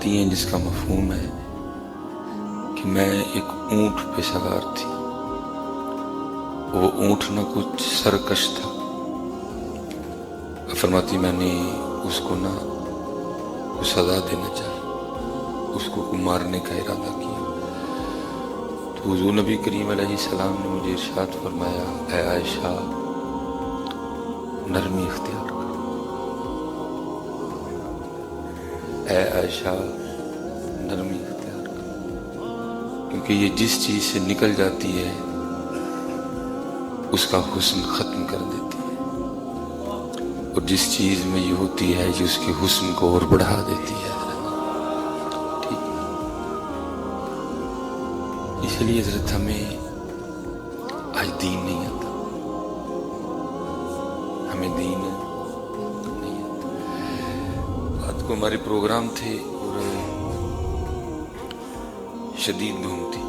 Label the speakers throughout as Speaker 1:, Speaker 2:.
Speaker 1: آپ ہیں جس کا مفہوم ہے کہ میں ایک اونٹ پہ سوار تھی۔ وہ اونٹ نہ کچھ سرکش تھا۔ فرماتی، میں نے اس کو نہ سزا دینا چاہی اس کو مارنے کا ارادہ کیا۔ تو حضور نبی کریم علیہ السلام نے مجھے ارشاد فرمایا، اے عائشہ، نرمی اختیار کر۔ اے عائشہ نرمی اختیار کر کیونکہ یہ جس چیز سے نکل جاتی ہے، اس کا حسن ختم کر دیتی ہے۔ اور جس چیز میں یہ ہوتی ہے جو اس کے حسن کو اور بڑھا دیتی ہے۔ ٹھیک۔ اس لیے حضرت ہمیں آج دین نہیں آتا۔ ہمیں دین نہیں آتا۔ رات کو ہمارے پروگرام تھے۔ شدید دھوم تھی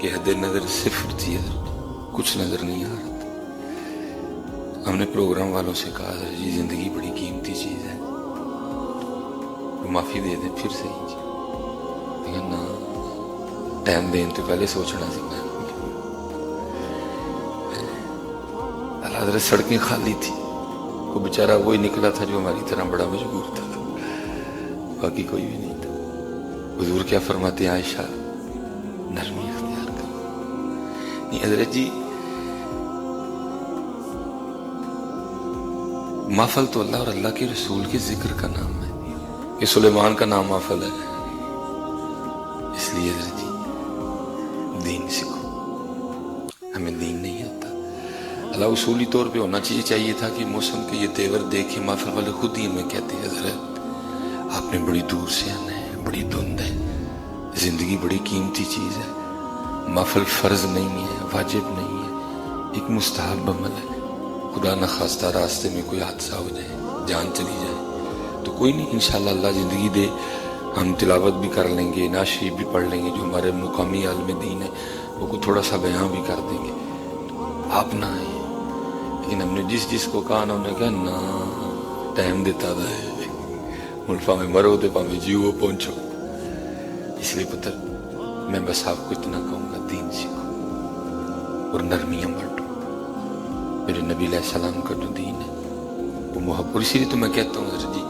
Speaker 1: کہ حد نظر صفر تھی حضرت کچھ نظر نہیں آ رہا تھا۔ ہم نے پروگرام والوں سے کہا، حضرت جی زندگی بڑی قیمتی چیز ہے۔ معافی دے دیں، پھر صحیح جی لیکن نا ٹائم دین تو پہلے سوچنا سیکھنا اللہ حضرت سڑکیں خالی تھی وہ بیچارہ وہی نکلا تھا جو ہماری طرح بڑا مجبور تھا۔ باقی کوئی بھی نہیں۔ حضور کیا فرماتے ہیں، عائشہ، نرمی اختیار کر۔ نہیں، حضرت جی محفل تو اللہ اور اللہ کے رسول کے ذکر کا نام ہے۔ یہ سلیمان کا نام محفل ہے۔ اس لیے حضرت جی دین سیکھو۔ ہمیں دین نہیں آتا۔ اللہ اصولی طور پہ ہونا چاہیے چاہیے تھا کہ موسم کے یہ تیور دیکھے محفل والے خود ہی ہمیں کہتے ہیں، حضرت، آپ نے بڑی دور سے آنا ہے۔ بڑی دھند ہے۔ زندگی بڑی قیمتی چیز ہے۔ محفل فرض نہیں ہے، واجب نہیں ہے۔ ایک مستحب عمل ہے۔ خدا نخواستہ راستے میں کوئی حادثہ ہو جائے، جان چلی جائے۔ تو کوئی نہیں، انشاءاللہ اللہ زندگی دے۔ ہم تلاوت بھی کر لیں گے ناشریف بھی پڑھ لیں گے، جو ہمارے مقامی عالم دین ہے، وہ کوئی تھوڑا سا بیان بھی کر دیں گے۔ آپ نہ آئیں۔ لیکن ہم نے جس جس کو کہا نا انہوں نے کہا نا ٹائم دیتا تھا۔ ملفا میں مرو تو پاویں جیو پہنچو اس لیے پتر میں بس آپ کو اتنا کہوں گا دین سیکھو اور نرمیاں بانٹو میرے نبی علیہ السلام کا جو دین ہے وہ محبت اور اسی لیے تو میں کہتا ہوں حضرت جی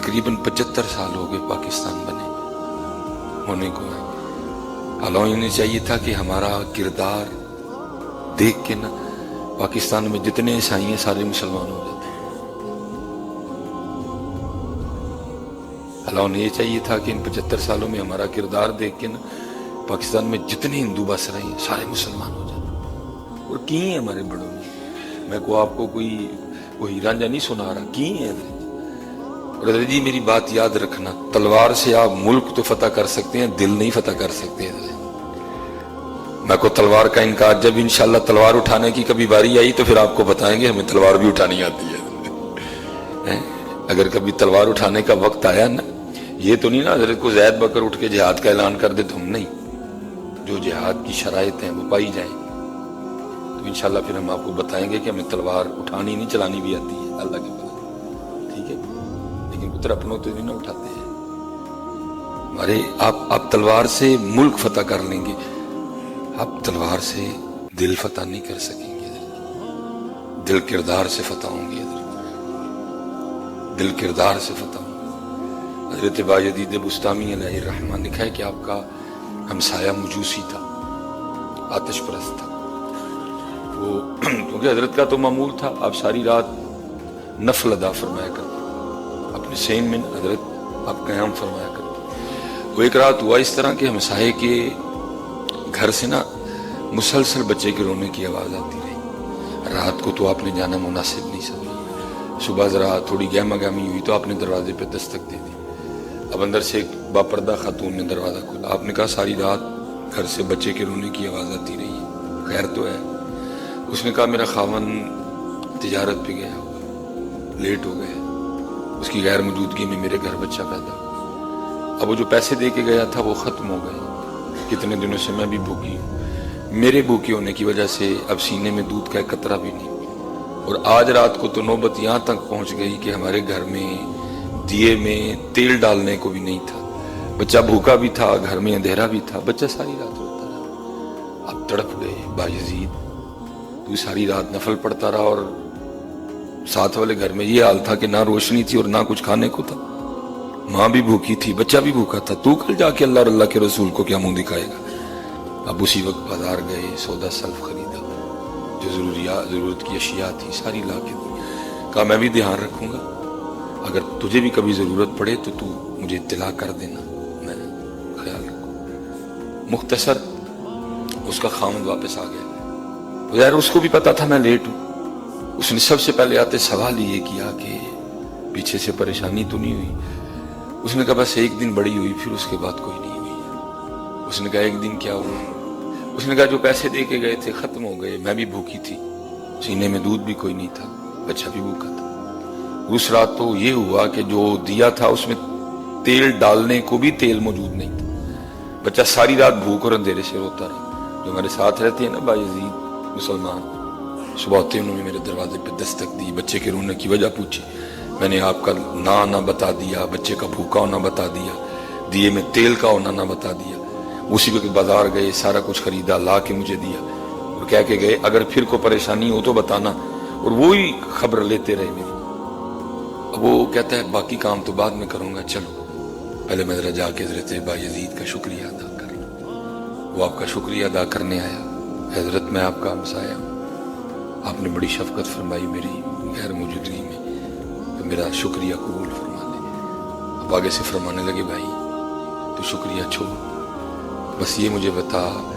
Speaker 1: تقریباً پچہتر سال ہو گئے پاکستان بنے ہونے کو ہے اللہ انہیں چاہیے تھا کہ ہمارا کردار دیکھ کے نا پاکستان میں جتنے عیسائی ہیں سارے مسلمان ہو جاتے ہیں یہ چاہیے تھا کہ ان پچہتر سالوں میں ہمارا کردار دیکھ کے نا، پاکستان میں جتنے ہندو بس رہے ہیں سارے مسلمان ہو جاتے اور کی ہیں ہمارے بڑوں نے میں کو آپ کو کوئی کوئی رانجا نہیں سنا رہا کی ہیں اور جی میری بات یاد رکھنا، تلوار سے آپ ملک تو فتح کر سکتے ہیں، دل نہیں فتح کر سکتے حضرت میں کو تلوار کا انکار، جب انشاءاللہ تلوار اٹھانے کی کبھی باری آئی تو پھر آپ کو بتائیں گے، ہمیں تلوار بھی اٹھانی آتی ہے۔ اگر کبھی تلوار اٹھانے کا وقت آیا نا یہ تو نہیں نا، حضرت کو زید بکر اٹھ کے جہاد کا اعلان کر دے تو ہم نہیں۔ جو جہاد کی شرائط ہیں وہ پائی جائیں۔ تو انشاءاللہ پھر ہم آپ کو بتائیں گے کہ ہمیں تلوار اٹھانی نہیں، چلانی بھی آتی ہے۔ اللہ کے پاس ٹھیک ہے؟ لیکن پتر اپنوں تو نہیں نہ اٹھاتے ہیں۔ ہمارے آپ آپ تلوار سے ملک فتح کر لیں گے۔ آپ تلوار سے دل فتح نہیں کر سکیں گے۔ دل کردار سے فتح ہوں گے۔ دل کردار سے فتح ہوں گے۔ حضرت باجدید بستامی علیہ الرحمن لکھا ہے کہ آپ کا ہمسایہ مجوسی تھا، آتش پرست تھا۔ وہ کیونکہ حضرت کا تو معمول تھا، آپ ساری رات نفل ادا فرمایا کرتے اپنے سین میں حضرت آپ قیام فرمایا کرتے وہ ایک رات ہوا اس طرح کہ ہمسائے کے گھر سے نا مسلسل بچے کے رونے کی آواز آتی رہی۔ رات کو تو آپ نے جانا مناسب نہیں سمجھا۔ صبح ذرا تھوڑی گہما گہمی ہوئی تو آپ نے دروازے پہ دستک دے دی۔ اب اندر سے ایک باپردہ خاتون نے دروازہ کھولا۔ آپ نے کہا، ساری رات گھر سے بچے کے رونے کی آواز آتی رہی۔ ہے خیر تو ہے۔ اس نے کہا، میرا خاون تجارت پہ گیا۔ لیٹ ہو گیا اس کی غیر موجودگی میں میرے گھر بچہ پیدا۔ اب وہ جو پیسے دے کے گیا تھا، وہ ختم ہو گئے۔ کتنے دنوں سے میں بھی بھوکی ہوں۔ میرے بھوکے ہونے کی وجہ سے اب سینے میں دودھ کا ایک قطرہ بھی نہیں۔ اور آج رات کو تو نوبت یہاں تک پہنچ گئی کہ ہمارے گھر میں دیے میں تیل ڈالنے کو بھی نہیں تھا۔ بچہ بھوکا بھی تھا، گھر میں اندھیرا بھی تھا۔ بچہ ساری رات روتا رہا۔ آپ تڑپ گئے باجزید تو ساری رات نفل پڑتا رہا اور ساتھ والے گھر میں یہ حال تھا کہ نہ روشنی تھی اور نہ کچھ کھانے کو تھا۔ ماں بھی بھوکی تھی، بچہ بھی بھوکا تھا۔ تو کل جا کے اللہ اور اللہ کے رسول کو کیا منہ دکھائے گا؟ اب اسی وقت بازار گئے، سودا سلف خریدا۔ جو ضروریات، ضرورت کی اشیاء تھی، ساری لا کے کہا، میں بھی دھیان رکھوں گا۔ اگر تجھے بھی کبھی ضرورت پڑے تو تو مجھے اطلاع کر دینا، میں خیال رکھوں۔ مختصر اس کا خامد واپس آ گیا۔ یار اس کو بھی پتا تھا میں لیٹ ہوں۔ اس نے سب سے پہلے آتے سوال یہ کیا کہ پیچھے سے پریشانی تو نہیں ہوئی؟ اس نے کہا بس ایک دن بڑی ہوئی، پھر اس کے بعد کوئی نہیں ہوئی۔ اس نے کہا ایک دن کیا ہوا؟ اس نے کہا جو پیسے دے کے گئے تھے ختم ہو گئے، میں بھی بھوکی تھی۔ سینے میں دودھ بھی کوئی نہیں تھا، بچہ بھی بھوکا تھا۔ دوسرا تو یہ ہوا کہ جو دیا تھا اس میں تیل ڈالنے کو بھی تیل موجود نہیں تھا۔ بچہ ساری رات بھوک اور اندھیرے سے روتا رہا۔ جو ہمارے ساتھ رہتے ہیں نا بھائی عزیز، مسلمان، صبح ہوتے انہوں نے میرے دروازے پہ دستک دی، بچے کے رونے کی وجہ پوچھی۔ میں نے آپ کا نہ نہ بتا دیا، بچے کا بھوکا ہونا بتا دیا، دیے میں تیل کا ہونا نہ بتا دیا۔ اسی وقت بازار گئے، سارا کچھ خریدا، لا کے مجھے دیا۔ اور کہہ کے گئے، اگر پھر کوئی پریشانی ہو تو بتانا۔ اور وہی خبر لیتے رہے میری۔ وہ کہتا ہے، باقی کام تو بعد میں کروں گا، چلو۔ پہلے میں ذرا جا کے حضرت با یزید کا شکریہ ادا کر وہ آپ کا شکریہ ادا کرنے آیا۔ حضرت، میں آپ کا ہمسایا ہوں۔ آپ نے بڑی شفقت فرمائی میری غیر موجودگی میں۔ تو میرا شکریہ قبول فرما لے۔ اب آگے سے فرمانے لگے، بھائی، تو شکریہ چھوڑ۔ بس یہ مجھے بتا،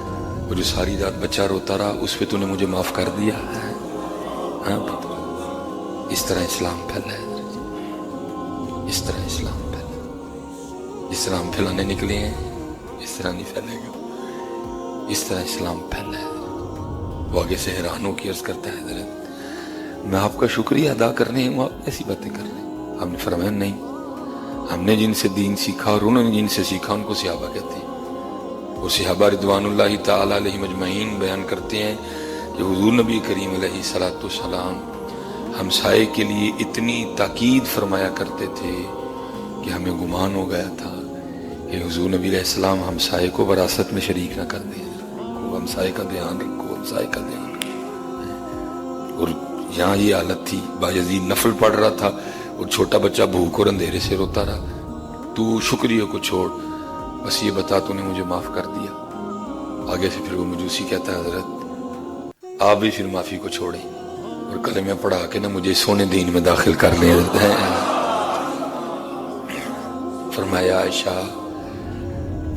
Speaker 1: وہ جو ساری رات بچہ روتا رہا، اس پہ تو نے مجھے معاف کر دیا ہے۔ ہاں اس طرح اسلام پھیلا ہے۔ اس طرح اسلام پھیلا جس طرح ہم پھیلانے نکلے ہیں، اس طرح نہیں پھیلے گا۔ اس طرح اسلام پھیلا ہے وہ آگے سے حیران ہو کے عرض کرتا ہے، حضرت، میں آپ کا شکریہ ادا کر رہے ہوں، آپ ایسی باتیں کر رہے ہیں۔ ہم نے فرمایا، نہیں۔ ہم نے جن سے دین سیکھا اور انہوں نے جن سے سیکھا، ان کو صحابہ کہتے ہیں۔ وہ صحابہ ردوان اللہ تعالیٰ علیہ مجمعین بیان کرتے ہیں کہ حضور نبی کریم علیہ صلاۃ السلام ہمسائے کے لیے اتنی تاکید فرمایا کرتے تھے کہ ہمیں گمان ہو گیا تھا کہ حضور نبی علیہ السلام ہمسائے کو وراثت میں شریک نہ کر دیں۔ ہمسائے کا دھیان رکھو، ہمسائے کا دھیان اور یہاں یہ حالت تھی باجزید نفل پڑھ رہا تھا اور چھوٹا بچہ بھوک اور اندھیرے سے روتا رہا۔ تو شکریہ کو چھوڑ، بس یہ بتا تو نے مجھے معاف کر دیا۔ آگے سے پھر وہ مجوسی کہتا ہے، حضرت، آپ بھی پھر معافی کو چھوڑیں۔ اور کلمے پڑھا کے نا مجھے سونے دین میں داخل کر لے فرمایا عائشہ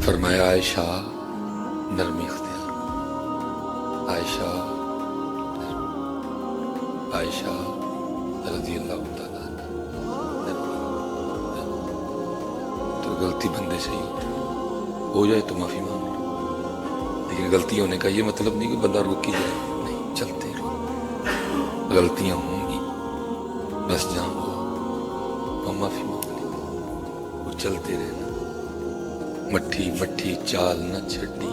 Speaker 1: فرمایا عائشہ نرمی اختیار۔ عائشہ عائشہ رضی اللہ تعالیٰ تو غلطی بندے سے ہی ہو جائے۔ تو معافی مانگ لیکن غلطی ہونے کا یہ مطلب نہیں کہ بندہ روکی جائے۔ نہیں، چلتے غلطیاں ہوں گی۔ بس جہاں جان کو معافی مانگنی وہ چلتے رہنا۔ مٹھی مٹھی چال نہ چھڑی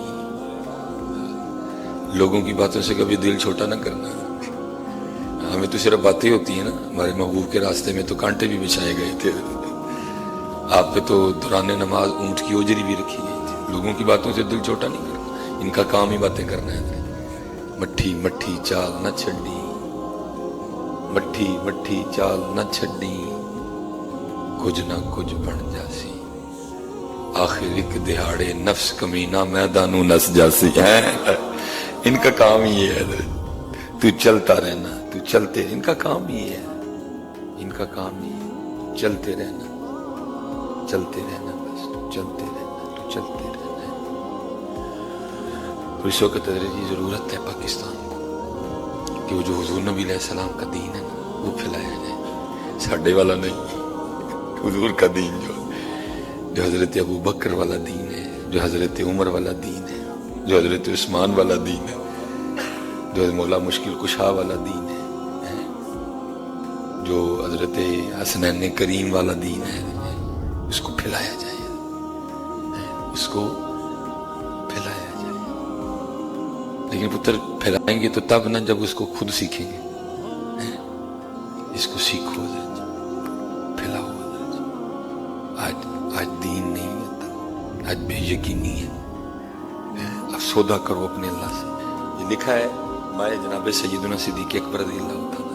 Speaker 1: لوگوں کی باتوں سے کبھی دل چھوٹا نہ کرنا۔ ہمیں تو صرف باتیں ہوتی ہیں نا۔ ہمارے محبوب کے راستے میں تو کانٹے بھی بچھائے گئے تھے۔ آپ پہ تو دوران نماز اونٹ کی اوجری بھی رکھی گئی تھی۔ لوگوں کی باتوں سے دل چھوٹا نہیں کرنا۔ ان کا کام ہی باتیں کرنا ہے۔ مٹھی مٹھی چال نہ چھڑی ਪੁੱਠੀ ਵੱਠੀ ਚਾਲ ਨਾ ਛੱਡੀ، ਕੁਝ ਨਾ ਕੁਝ ਬਣ ਜਾਸੀ। آخر ایک دہاڑے نفس کمینہ میدانوں نس جاسی ہے ان کا کام ہی ہے تو چلتا رہنا تو چلتے ان کا کام ہی ہے ان کا کام ہی ہے چلتے رہنا چلتے رہنا بس چلتے رہنا تو چلتے رہنا اس وقت ضرورت ہے پاکستان کہ وہ جو حضور نبی علیہ السلام کا دین ہے وہ پھیلایا جائے ساڈے والا نہیں، حضور کا دین جو جو حضرت ابو بکر والا دین ہے، جو حضرت عمر والا دین ہے، جو حضرت عثمان والا دین ہے، جو مولا مشکل کشا والا دین ہے جو حضرت حسنین کریم والا دین ہے، اس کو پھیلایا جائے۔ اس کو پھیلایا جائے۔ لیکن پتر، پھیلائیں گے تو تب نہ جب اس کو خود سیکھیں گے۔ یقینی ہے۔ اب سودا کرو اپنے اللہ سے۔ یہ لکھا ہے مائے جناب سیدنا صدیق اکبر رضی اللہ تعالیٰ۔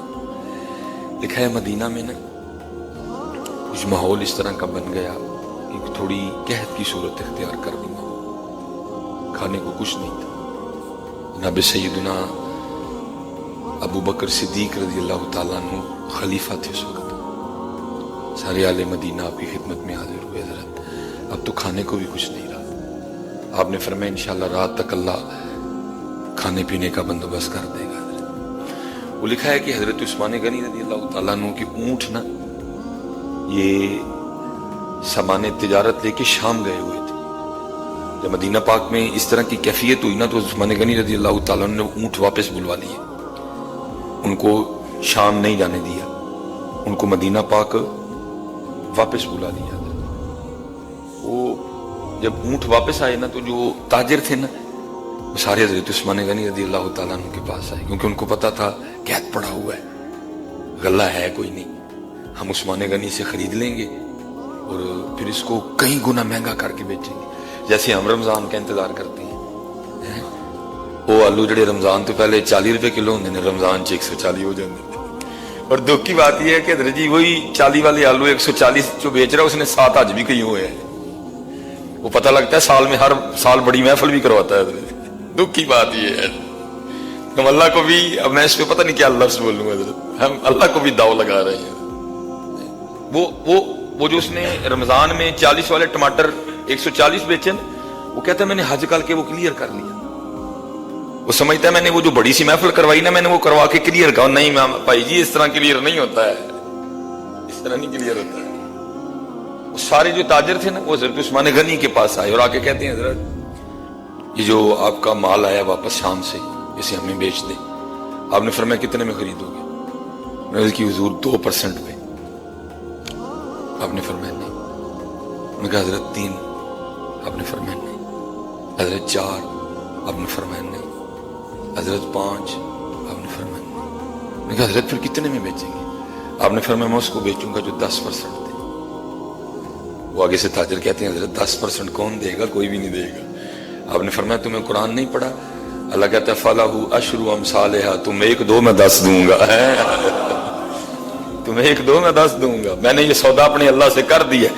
Speaker 1: لکھا ہے مدینہ میں نا، کچھ ماحول اس طرح کا بن گیا کہ تھوڑی قحط کی صورت اختیار کر دی۔ ماحول کھانے کو کچھ نہیں تھا۔ جناب سیدنا ابو بکر صدیق رضی اللہ تعالیٰ عنہ خلیفہ تھے اس وقت۔ سارے آل مدینہ آپ کی خدمت میں حاضر ہوئے، حضرت۔ اب تو کھانے کو بھی کچھ نہیں۔ آپ نے فرمایا انشاءاللہ رات تک اللہ کھانے پینے کا بندوبست کر دے گا۔ وہ لکھا ہے کہ حضرت عثمان غنی رضی اللہ تعالیٰ عنہ کی اونٹ نا، یہ سامان تجارت لے کے شام گئے ہوئے تھے۔ جب مدینہ پاک میں اس طرح کی کیفیت ہوئی نا، تو عثمان غنی رضی اللہ تعالیٰ عنہ نے اونٹ واپس بلوا لیے۔ ان کو شام نہیں جانے دیا۔ ان کو مدینہ پاک واپس بلا لیا وہ جب اونٹ واپس آئے نا تو جو تاجر تھے نا، وہ سارے حضرت عثمان غنی رضی اللہ تعالیٰ عنہ کے پاس آئے، کیونکہ ان کو پتا تھا قید پڑا ہوا ہے، غلہ ہے کوئی نہیں۔ ہم عثمان غنی سے خرید لیں گے اور پھر اس کو کئی گنا مہنگا کر کے بیچیں گے۔ جیسے ہم رمضان کا انتظار کرتے ہیں۔ وہ آلو جڑے رمضان تو پہلے چالی روپے کلو ہوندے نے، رمضان چ ایک سو چالی ہو جاتے اور دکھ کی بات یہ ہے کہ حضرت جی وہی چالی والے آلو ایک سو چالیس جو بیچ رہا ہے اس نے سات آج بھی کئی ہوئے ہیں۔ وہ پتہ لگتا ہے سال میں ہر سال بڑی محفل بھی کرواتا ہے دکھ کی بات یہ ہے۔ ہم اللہ کو بھی اب میں اس پہ پتہ نہیں کیا لفظ بولوں حضرت ہم اللہ کو بھی داؤ لگا رہے ہیں۔ وہ وہ وہ جو اس نے رمضان میں چالیس والے ٹماٹر ایک سو چالیس بیچے نا، وہ کہتا ہے میں نے حج کل کے وہ کلیئر کر لیا۔ وہ سمجھتا ہے میں نے وہ جو بڑی سی محفل کروائی نا، میں نے وہ کروا کے کلیئر کہا نہیں میں بھائی جی اس طرح کلیئر نہیں ہوتا ہے۔ اس طرح نہیں کلیئر ہوتا ہے۔ وہ سارے جو تاجر تھے نا، وہ حضرت عثمان غنی کے پاس آئے اور آ کے کہتے ہیں، حضرت، یہ جو آپ کا مال آیا واپس شام سے، اسے ہمیں بیچ دیں۔ آپ نے فرمایا، کتنے میں خریدو گے؟ میں کی جی حضور، دو پرسنٹ پہ آپ نے فرمایا، نہیں۔ انہوں نے کہا، حضرت، تین۔ آپ نے فرمایا، نہیں۔ حضرت، چار۔ آپ نے فرمایا، نہیں۔ حضرت، پانچ۔ آپ نے فرمایا، نہیں۔ نے کہا، حضرت، پھر کتنے میں بیچیں گے؟ آپ نے فرمایا، میں اس کو بیچوں گا جو دس پرسنٹ وہ آگے سے تاجر کہتے ہیں، حضرت دس پرسنٹ کون دے گا، کوئی بھی نہیں دے گا۔ آپ نے فرمایا، تمہیں قرآن نہیں پڑھا؟ اللہ کہتا ہے فلاح اشرو ام صالحہ تم ایک دو میں دس دوں گا۔ تمہیں ایک دو میں دس دوں گا۔ میں نے یہ سودا اپنے اللہ سے کر دیا۔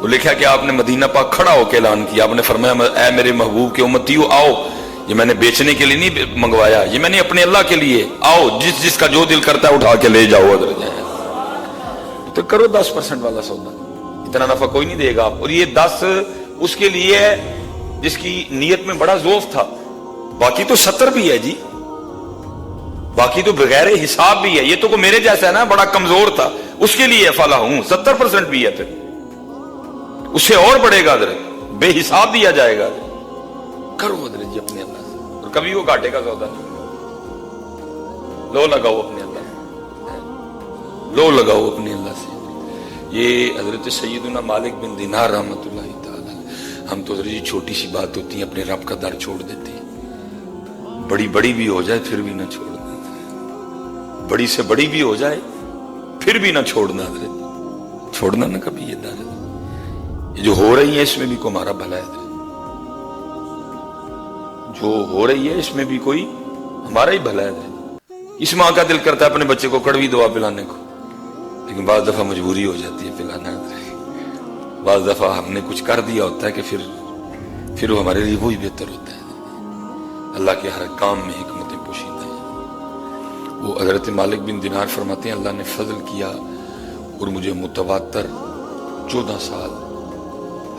Speaker 1: وہ لکھا کہ آپ نے مدینہ پاک کھڑا ہو کے اعلان کیا۔ آپ نے فرمایا اے میرے محبوب کے امتیو، آؤ۔ یہ میں نے بیچنے کے لیے نہیں منگوایا، یہ میں نے اپنے اللہ کے لیے۔ آؤ، جس جس کا جو دل کرتا ہے، اٹھا کے لے جاؤ۔ ادھر جائے جی۔ تو کرو دس پرسنٹ والا سودا۔ اتنا نفع کوئی نہیں دے گا اور یہ دس اس کے لیے ہے جس کی نیت میں بڑا ذوف تھا۔ باقی تو ستر بھی ہے جی۔ باقی تو بغیر حساب بھی ہے۔ یہ تو کو میرے جیسا ہے نا، بڑا کمزور تھا۔ اس کے لیے فلا ہوں۔ ستر پرسنٹ بھی ہے پھر۔ اس سے اور بڑھے گا حضرت۔ بے حساب دیا جائے گا۔ کرو حضرت جی اپنے اللہ سے۔ اور کبھی وہ گاٹے کا سودا نہیں۔ لو لگاؤ اپنے اللہ سے۔ لو لگاؤ اپنے اللہ سے۔ یہ حضرت سیدنا مالک بن دینار رحمت اللہ تعالی۔ ہم تو حضرت جی چھوٹی سی بات ہوتی ہے اپنے رب کا در چھوڑ دیتے ہیں۔ بڑی بڑی بھی ہو جائے، پھر بھی نہ چھوڑ بڑی سے بڑی بھی ہو جائے، پھر بھی نہ چھوڑنا حضرت۔ چھوڑنا نہ کبھی یہ در یہ جو ہو رہی ہے، اس میں بھی کو ہمارا بھلا ہے۔ جو ہو رہی ہے، اس میں بھی کوئی ہمارا ہی بھلا ہے۔ اس ماں کا دل کرتا ہے، اپنے بچے کو کڑوی دعا پلانے کو۔ لیکن بعض دفعہ مجبوری ہو جاتی ہے پلانا بعض دفعہ ہم نے کچھ کر دیا ہوتا ہے کہ پھر پھر وہ ہمارے لیے وہی بہتر ہوتا ہے۔ اللہ کے ہر کام میں حکمتیں پوشیدہ ہیں۔ وہ حضرت مالک بن دینار فرماتے ہیں، اللہ نے فضل کیا اور مجھے متواتر چودہ سال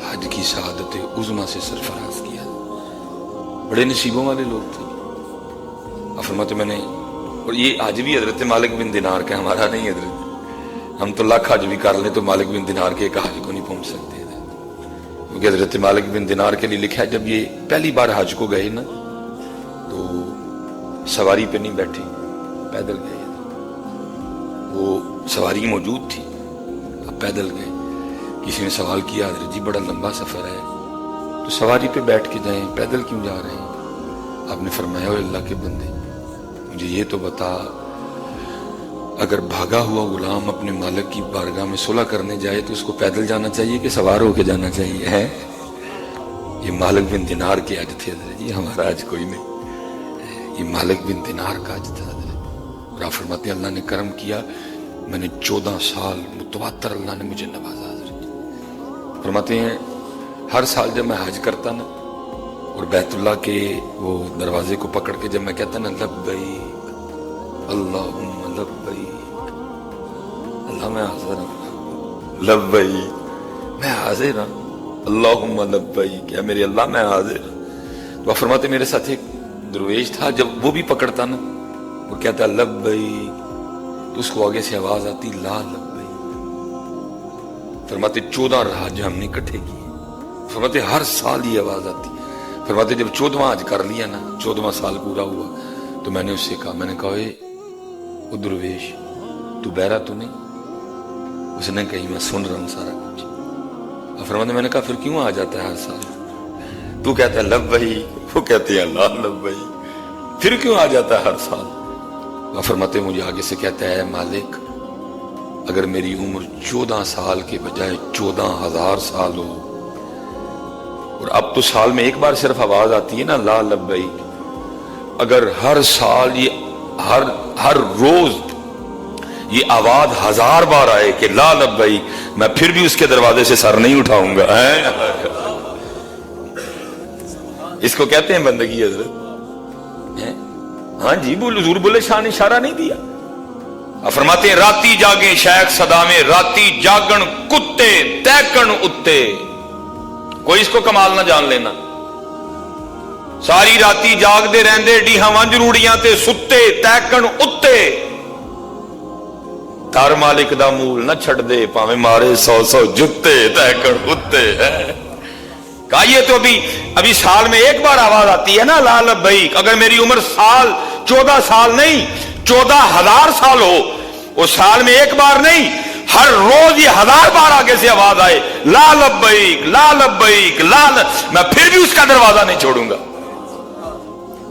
Speaker 1: حج کی شہادت عظما سے سرفراز کیا۔ بڑے نصیبوں والے لوگ تھے۔ فرماتے میں نے اور یہ آج بھی حضرت مالک بن دینار کا ہمارا نہیں حضرت۔ ہم تو لاکھ حج بھی کر لیں تو مالک بن دینار کے ایک حج کو نہیں پہنچ سکتے کیونکہ حضرت مالک بن دینار کے لیے لکھا ہے جب یہ پہلی بار حج کو گئے نا، تو سواری پہ نہیں بیٹھے، پیدل گئے۔ وہ سواری موجود تھی، اب پیدل گئے۔ کسی نے سوال کیا، حضرت جی بڑا لمبا سفر ہے۔ تو سواری پہ بیٹھ کے جائیں، پیدل کیوں جا رہے ہیں؟ آپ نے فرمایا اللہ کے بندے، مجھے یہ تو بتا اگر بھاگا ہوا غلام اپنے مالک کی بارگاہ میں صلح کرنے جائے تو اس کو پیدل جانا چاہیے کہ سوار ہو کے جانا چاہیے، ہے؟ یہ مالک بن دینار کے آج تھے یہ جی، ہمارا آج کوئی نہیں۔ یہ مالک بن دینار کا آج تھا جی۔ اور آپ فرماتے اللہ نے کرم کیا۔ میں نے چودہ سال متواتر اللہ نے مجھے نوازا جی۔ فرماتے ہیں، ہر سال جب میں حج کرتا نا، اور بیت اللہ کے وہ دروازے کو پکڑ کے جب میں کہتا نا لبئی اللہ لبئی اللہ میں حاضر ہوں لبئی میں حاضر ہوں اللہ لبئی کیا میرے اللہ میں حاضر۔ تو فرماتے میرے ساتھ ایک درویش تھا جب وہ بھی پکڑتا نا وہ کہتا لبئی تو اس کو آگے سے آواز آتی لا لبئی فرماتے چودہ راج ہم نے کٹھے کی فرماتے ہر سال یہ آواز آتی۔ فرماتے جب چودواں آج کر لیا نا چودواں سال پورا ہوا تو میں نے اس سے کہا میں نے کہا اے درویش تو بہرا تو نہیں؟ اس نے کہی میں سن رہا ہوں سارا کچھ۔ اور فرمانے میں نے کہا، پھر کیوں آ جاتا ہے ہر سال؟ تو کہتا ہے لب بھائی وہ کہتے ہیں، اللہ لب بھائی پھر کیوں آ جاتا ہے ہر سال؟ وہ فرماتے مجھے آگے سے کہتا ہے مالک، اگر میری عمر چودہ سال کے بجائے چودہ ہزار سال ہو، اور اب تو سال میں ایک بار صرف آواز آتی ہے نا لا لبیک۔ اگر ہر سال یہ، ہر ہر روز یہ آواز ہزار بار آئے کہ لا لبئی میں پھر بھی اس کے دروازے سے سر نہیں اٹھاؤں گا۔ اس کو کہتے ہیں بندگی حضرت۔ ہاں جی بول حضور بولے شاہ نے اشارہ نہیں دیا۔ فرماتے ہیں، راتی جاگیں شیخ صدامے، راتی جاگن کتے، تیکن اتے۔ کوئی اس کو کمال نہ جان لینا۔ ساری راتی جاگتے رہندے، ڈیہاں ونج روڑیاں تے ستے، تیکن اتے۔ ਕਰ مالک دا مول نہ چھڑ دے پاہمیں مارے سو سو جتے تہکڑ ਉੱਤੇ کہا یہ تو ابھی ابھی سال میں ایک بار آواز آتی ہے نا لال بھائی اگر میری عمر سال چودہ سال نہیں چودہ ہزار سال ہو وہ سال میں ایک بار نہیں ہر روز یہ ہزار بار آگے سے آواز آئے لال ابیک لال ابیک لال میں پھر بھی اس کا دروازہ نہیں چھوڑوں گا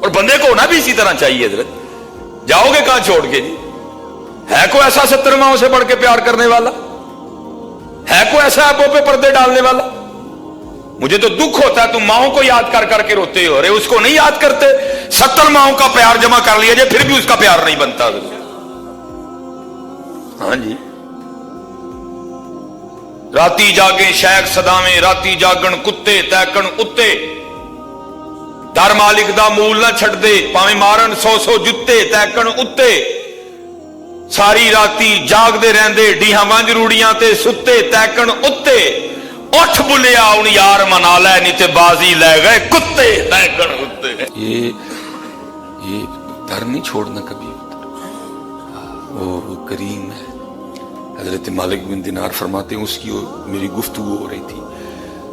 Speaker 1: اور بندے کو ہونا بھی اسی طرح چاہیے حضرت جاؤ گے کہاں چھوڑ کے جی ہے کوئی ایسا ستر ماؤں سے بڑھ کے پیار کرنے والا؟ ہے کوئی ایسا ابو پہ پردے ڈالنے والا؟ مجھے تو دکھ ہوتا ہے تم ماؤں کو یاد کر کر کے روتے ہو رہے اس کو نہیں یاد کرتے؟ ستر ماؤں کا پیار جمع کر لیا جائے، پھر بھی اس کا پیار نہیں بنتا۔ ہاں جی۔ راتی جاگے شیخ سداویں راتی جاگن کتے، تیکن اتے۔ در مالک دا مول نہ چھٹ دے، پاویں مارن سو سو جتے، تیکن اتے۔ ساری راتی جاگ دے رہن دے ਵਾਂਝ ਰੂੜੀਆਂ ਤੇ ਸੁੱਤੇ ਤੈਕਣ ਉੱਤੇ ਉੱਠ ਬੁਲਿਆ ਹੁਣ ਯਾਰ ਮਨਾ ਲੈ ਨਹੀਂ ਤੇ ਬਾਜ਼ੀ ਲੈ ਗਏ ਕੁੱਤੇ ਤੈਕਣ ਉੱਤੇ ਇਹ یہ در نہیں چھوڑنا کبھی۔ ہوتا وہ کریم ہے۔ حضرت مالک بن دینار فرماتے ہیں، اس کی میری گفتگو ہو رہی تھی۔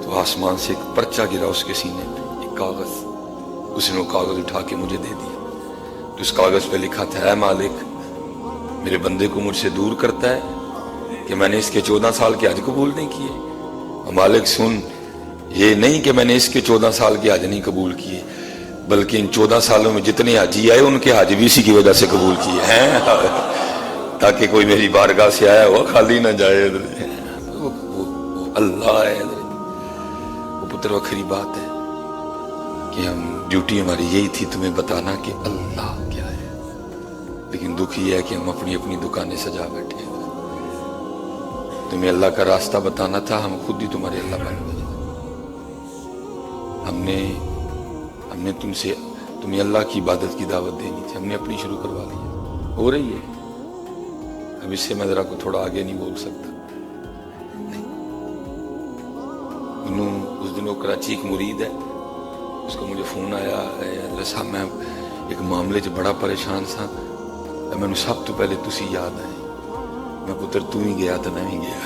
Speaker 1: تو آسمان سے ایک پرچہ گرا اس کے سینے پہ، ایک کاغذ۔ اس نے وہ کاغذ اٹھا کے مجھے دے دیا۔ تو اس کاغذ پہ لکھا تھا، اے مالک میرے بندے کو مجھ سے دور کرتا ہے کہ میں نے اس کے چودہ سال کے حج قبول نہیں کیے۔ مالک سن، یہ نہیں کہ میں نے اس کے چودہ سال کے حج نہیں قبول کیے، بلکہ ان چودہ سالوں میں جتنے حاجی آئے، ان کے حاج بھی اسی کی وجہ سے قبول کیے ہیں۔ تاکہ کوئی میری بارگاہ سے آیا ہوا خالی نہ جائے۔ وہ اللہ ہے۔ وہ پتر وکھری بات ہے کہ ہم ڈیوٹی ہماری یہی تھی، تمہیں بتانا کہ اللہ دکھی ہے کہ ہم اپنی اپنی دکانیں سجا بیٹھے ہیں۔ تمہیں اللہ کا راستہ بتانا تھا، ہم خود ہی تمہارے اللہ بن گئے ہم نے ہم نے تم سے، تمہیں اللہ کی عبادت کی دعوت دینی تھی۔ ہم نے اپنی شروع کروا لی ہو رہی ہے۔ اب اس سے میں ذرا کو تھوڑا آگے نہیں بول سکتا۔ انہوں اس دن وہ کراچی ایک مرید ہے۔ اس کو مجھے فون آیا صاحب، میں ایک معاملے سے بڑا پریشان تھا ਤੇ ਮੈਨੂੰ ਸਭ ਤੋਂ ਪਹਿਲੇ ਤੁਸੀਂ ਯਾਦ ਆਏ। ਮੈਂ ਪੁੱਤਰ, ਤੂੰ ਹੀ ਗਿਆ ਤਾਂ ਮੈਂ ਵੀ ਗਿਆ।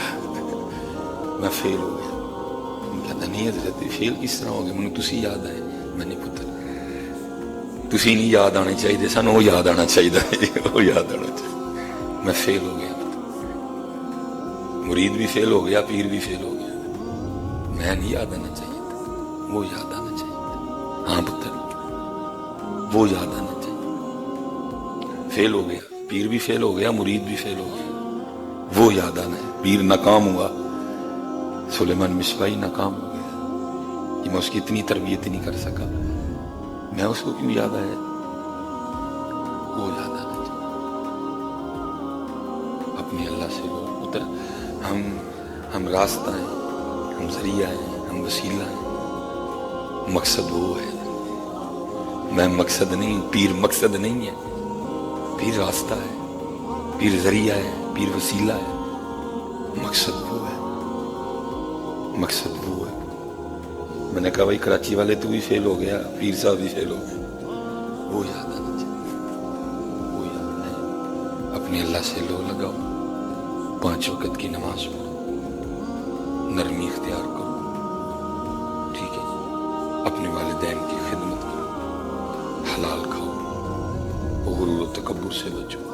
Speaker 1: ਮੈਂ ਫੇਲ ਹੋ ਗਿਆ। ਪਤਾ ਨਹੀਂ ਹਜ਼ਰਤ ਫੇਲ ਕਿਸ ਤਰ੍ਹਾਂ ਹੋ ਗਿਆ ਮੈਨੂੰ ਤੁਸੀਂ ਯਾਦ ਆਏ। ਮੈਨੇ ਪੁੱਤਰ, ਤੁਸੀਂ ਨਹੀਂ ਯਾਦ ਆਣੇ ਚਾਹੀਦੇ। ਸਾਨੂੰ ਉਹ ਯਾਦ ਆਣਾ ਚਾਹੀਦਾ ਉਹ ਯਾਦ ਆਣਾ ਚਾਹੀਦਾ ਮੈਂ ਫੇਲ ਹੋ ਗਿਆ। ਮੁਰੀਦ ਵੀ ਫੇਲ ਹੋ ਗਿਆ, ਪੀਰ ਵੀ ਫੇਲ ਹੋ ਗਿਆ। ਮੈਂ ਨਹੀਂ ਯਾਦ ਆਣਾ ਚਾਹੀਦਾ। ਉਹ ਯਾਦ ਆਣਾ ਚਾਹੀਦਾ। ਹਾਂ ਪੁੱਤਰ, ਉਹ ਯਾਦ ਆਣਾ فیل ہو گیا پیر بھی فیل ہو گیا مرید بھی فیل ہو گیا وہ یاد آنا ہے پیر ناکام ہوا سلیمان مصبائی ناکام ہو گیا کہ میں اس کی اتنی تربیت نہیں کر سکا میں اس کو کیوں یاد آیا وہ یاد آنا اپنے اللہ سے وہ اتر ہم ہم راستہ ہیں ہم ذریعہ ہیں ہم وسیلہ ہیں مقصد وہ ہے میں مقصد نہیں پیر مقصد نہیں ہے پیر راستہ ہے پیر ذریعہ ہے پیر وسیلہ ہے۔ مقصد وہ ہے۔ مقصد وہ ہے۔ میں نے کہا بھائی، کراچی والے تو بھی فیل ہو گیا پیر صاحب بھی فیل ہو گیا وہ یاد آنا چاہیے۔ وہ یاد نہیں اپنے اللہ سے لو لگاؤ۔ پانچ وقت کی نماز پڑھو۔ نرمی اختیار کرو۔ ٹھیک ہے۔ اپنے والدین کی خدمت کرو۔ حلال کھاؤ۔ غرور و تکبر سے بچو۔